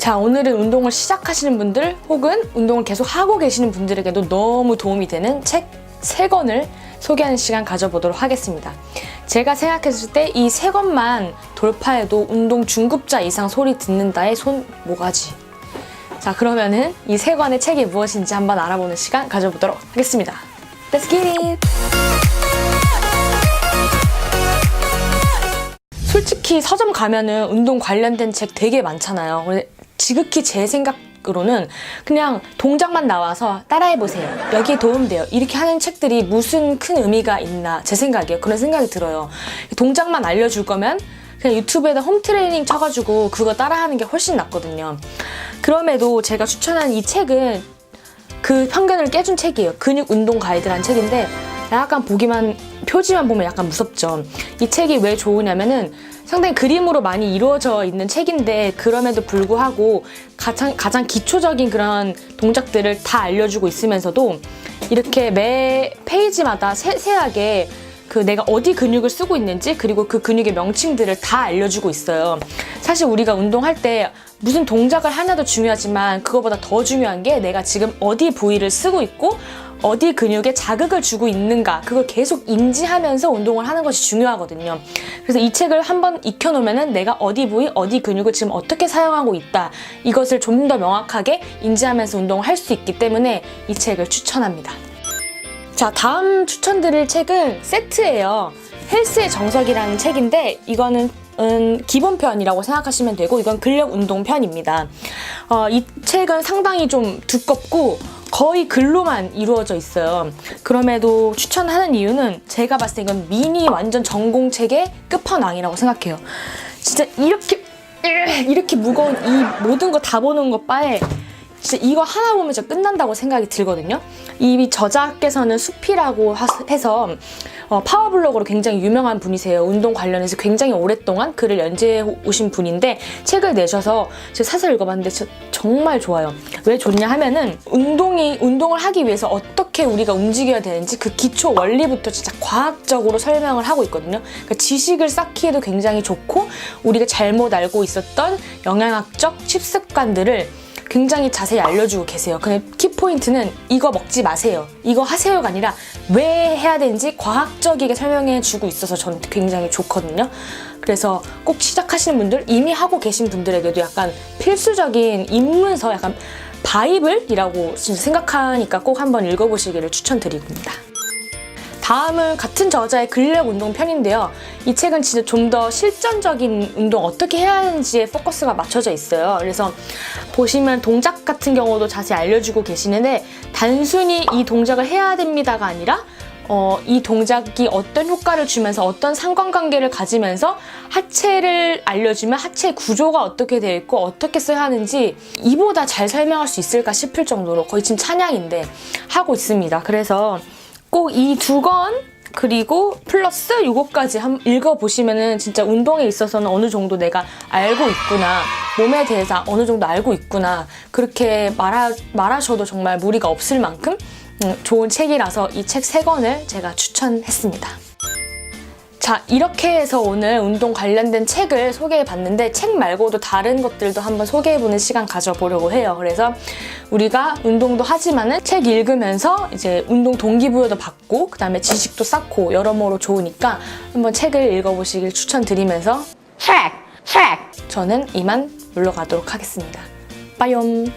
자, 오늘은 운동을 시작하시는 분들 혹은 운동을 계속 하고 계시는 분들에게도 너무 도움이 되는 책 세권을 소개하는 시간 가져보도록 하겠습니다. 제가 생각했을 때이세 권만 돌파해도 운동 중급자 이상 소리 듣는다의 손 모가지. 자, 그러면은 이 세 권의 책이 무엇인지 한번 알아보는 시간 가져보도록 하겠습니다. Let's get it! 솔직히 서점 가면은 운동 관련된 책 되게 많잖아요. 지극히 제 생각 으로는 그냥 동작만 나와서 따라해보세요. 여기에 도움돼요. 이렇게 하는 책들이 무슨 큰 의미가 있나 제 생각이에요. 그런 생각이 들어요. 동작만 알려줄 거면 그냥 유튜브에다 홈트레이닝 쳐가지고 그거 따라하는 게 훨씬 낫거든요. 그럼에도 제가 추천한 이 책은 그 편견을 깨준 책이에요. 근육 운동 가이드라는 책인데 약간 보기만 표지만 보면 약간 무섭죠. 이 책이 왜 좋으냐면은 상당히 그림으로 많이 이루어져 있는 책인데 그럼에도 불구하고 가장 가장 기초적인 그런 동작들을 다 알려주고 있으면서도 이렇게 매 페이지마다 세세하게 그 내가 어디 근육을 쓰고 있는지 그리고 그 근육의 명칭들을 다 알려주고 있어요. 사실 우리가 운동할 때 무슨 동작을 하나도 중요하지만 그거보다 더 중요한 게 내가 지금 어디 부위를 쓰고 있고 어디 근육에 자극을 주고 있는가 그걸 계속 인지하면서 운동을 하는 것이 중요하거든요. 그래서 이 책을 한번 익혀놓으면은 내가 어디 부위 어디 근육을 지금 어떻게 사용하고 있다 이것을 좀 더 명확하게 인지하면서 운동을 할 수 있기 때문에 이 책을 추천합니다. 자, 다음 추천드릴 책은 세트예요. 헬스의 정석이라는 책인데 이거는 음, 기본편이라고 생각하시면 되고 이건 근력 운동 편입니다. 어, 이 책은 상당히 좀 두껍고 거의 글로만 이루어져 있어요. 그럼에도 추천하는 이유는 제가 봤을 때 이건 미니 완전 전공책의 끝판왕이라고 생각해요. 진짜 이렇게 이렇게 무거운 이 모든 거 다 보는 것 바에 진짜 이거 하나 보면 진짜 끝난다고 생각이 들거든요. 이 저자께서는 수피라고 하- 해서 어, 파워블로거로 굉장히 유명한 분이세요. 운동 관련해서 굉장히 오랫동안 글을 연재해 오신 분인데 책을 내셔서 제가 사서 읽어봤는데 정말 좋아요. 왜 좋냐 하면은 운동이 운동을 하기 위해서 어떻게 우리가 움직여야 되는지 그 기초 원리부터 진짜 과학적으로 설명을 하고 있거든요. 그러니까 지식을 쌓기에도 굉장히 좋고 우리가 잘못 알고 있었던 영양학적 습관들을 굉장히 자세히 알려주고 계세요. 근데 키포인트는 이거 먹지 마세요. 이거 하세요가 아니라 왜 해야 되는지 과학적이게 설명해 주고 있어서 저는 굉장히 좋거든요. 그래서 꼭 시작하시는 분들, 이미 하고 계신 분들에게도 약간 필수적인 입문서, 약간 바이블이라고 생각하니까 꼭 한번 읽어보시기를 추천드립니다. 다음은 같은 저자의 근력 운동 편인데요. 이 책은 진짜 좀 더 실전적인 운동 어떻게 해야 하는지에 포커스가 맞춰져 있어요. 그래서 보시면 동작 같은 경우도 자세히 알려주고 계시는데 단순히 이 동작을 해야 됩니다가 아니라 어, 이 동작이 어떤 효과를 주면서 어떤 상관관계를 가지면서 하체를 알려주면 하체 구조가 어떻게 되어 있고 어떻게 써야 하는지 이보다 잘 설명할 수 있을까 싶을 정도로 거의 지금 찬양인데 하고 있습니다. 그래서 꼭 이 두 권 그리고 플러스 요거까지 한번 읽어보시면은 진짜 운동에 있어서는 어느 정도 내가 알고 있구나 몸에 대해서 어느 정도 알고 있구나 그렇게 말하, 말하셔도 정말 무리가 없을 만큼 음, 좋은 책이라서 이 책 세 권을 제가 추천했습니다. 자, 이렇게 해서 오늘 운동 관련된 책을 소개해 봤는데 책 말고도 다른 것들도 한번 소개해 보는 시간 가져보려고 해요. 그래서 우리가 운동도 하지만은 책 읽으면서 이제 운동 동기부여도 받고 그 다음에 지식도 쌓고 여러모로 좋으니까 한번 책을 읽어 보시길 추천드리면서 check, check. 저는 이만 물러가도록 하겠습니다. 빠이옴.